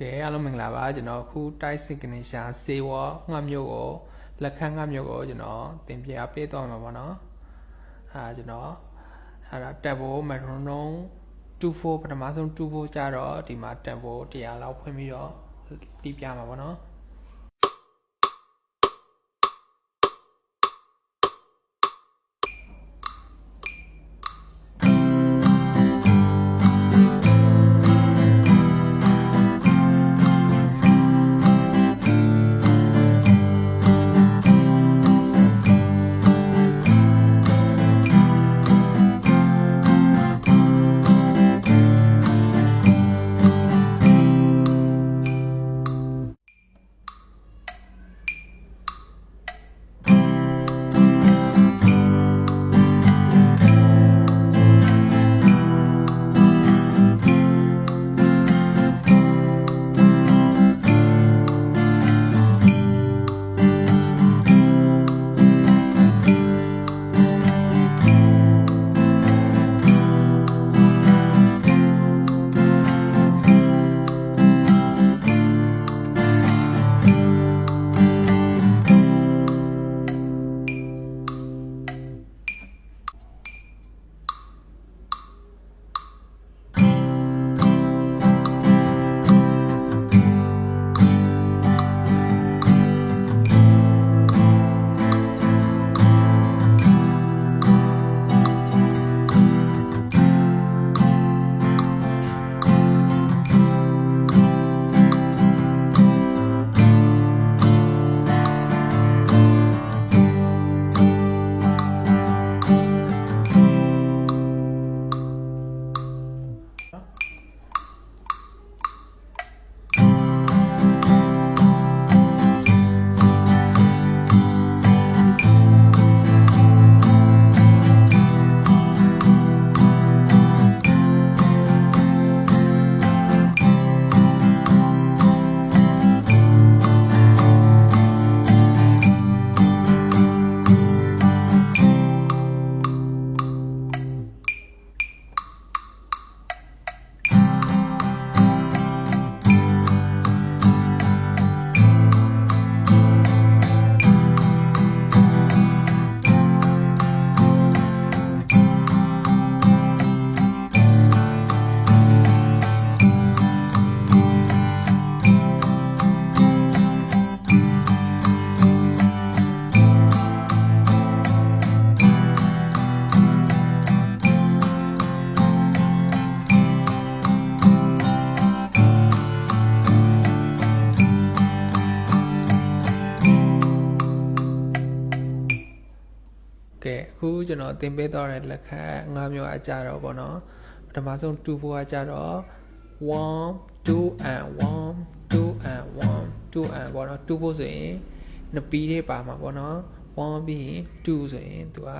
ကဲအားလုံးမင်္ဂလာပါကျွန်တော်အခု type signature စေဝငှက်မျိုးကိုလက်ခတ်ငှက်မျိုးကိုကျွန်တော်သင်ပြပေးသွားမှာပေါ့နော်အဲဒါကျွန်တော်အဲဒါတက်ဖို့ metronome 24ပထမဆုံး24ကြတော့ဒီမှာတက်ဖို့တရားလောက်ဖွင့်ပြီးတော့တီးပြမှာပေါ့နော် ကဲအခုကျွန်တော်သင်ပေးတော့တဲ့လက်ခတ်၅မျိုးအကြတော့ဗောနော်ပထမဆုံး2 4အကြတော့1 2 and 1 2 and 1 2 and ဗောနော်2ဖို့ဆိုရင်နှစ်ပီးလေးပါမှာဗောနော်1ပြီးရင်2ဆိုရင်သူက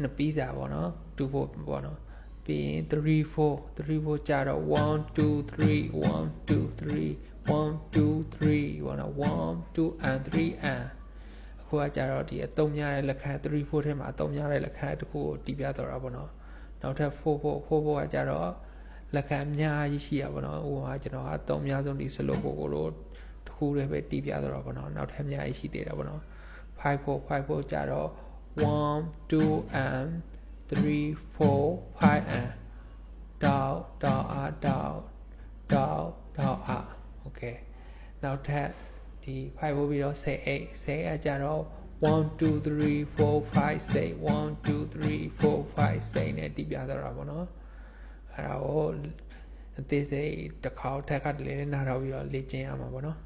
နှစ်ပီးစာဗောနော်2ဖို့ဗောနော်ပြီးရင်3 4 3 4ကြတော့1 2 3 1 2 3 1 2 3ဗောနော်1 2 and 3 and အ ခုကကြတော့ဒီအတုံးများတဲ့လက်ခတ်3 4ထဲမှာအတုံးများတဲ့လက်ခတ်တစ်ခုကိုတီးပြတော့တာပေါ့နော်နောက်ထပ်4 4 4 4ကကြတော့လက်ခတ်အများကြီးရှိရပါတော့ဟိုကကျွန်တော်အတုံးများဆုံးဒီ slow ကိုကိုလို့တစ်ခုတည်းပဲတီးပြတော့တာပေါ့နော်နောက်ထပ်အများကြီးရှိသေးတာပေါ့နော်5 4 5 4ကြတော့1 2 and 3 4 5 and တောက်တောက်အားတောက်တောက်တောက်အားโอเคနောက်ထပ် ဒီ5ပို့ပြီးတော့10 8 10အကြတော့1 2 3 4 5 6 1 2 3 4 5 6နဲ့တီးပြသွားတာပေါ့နော်အဲ့ဒါကိုအသေးစိတ်တစ်ခါထက်ကတည်းကနားတော့ပြီးတော့လေ့ကျင့်ရမှာပေါ့နော်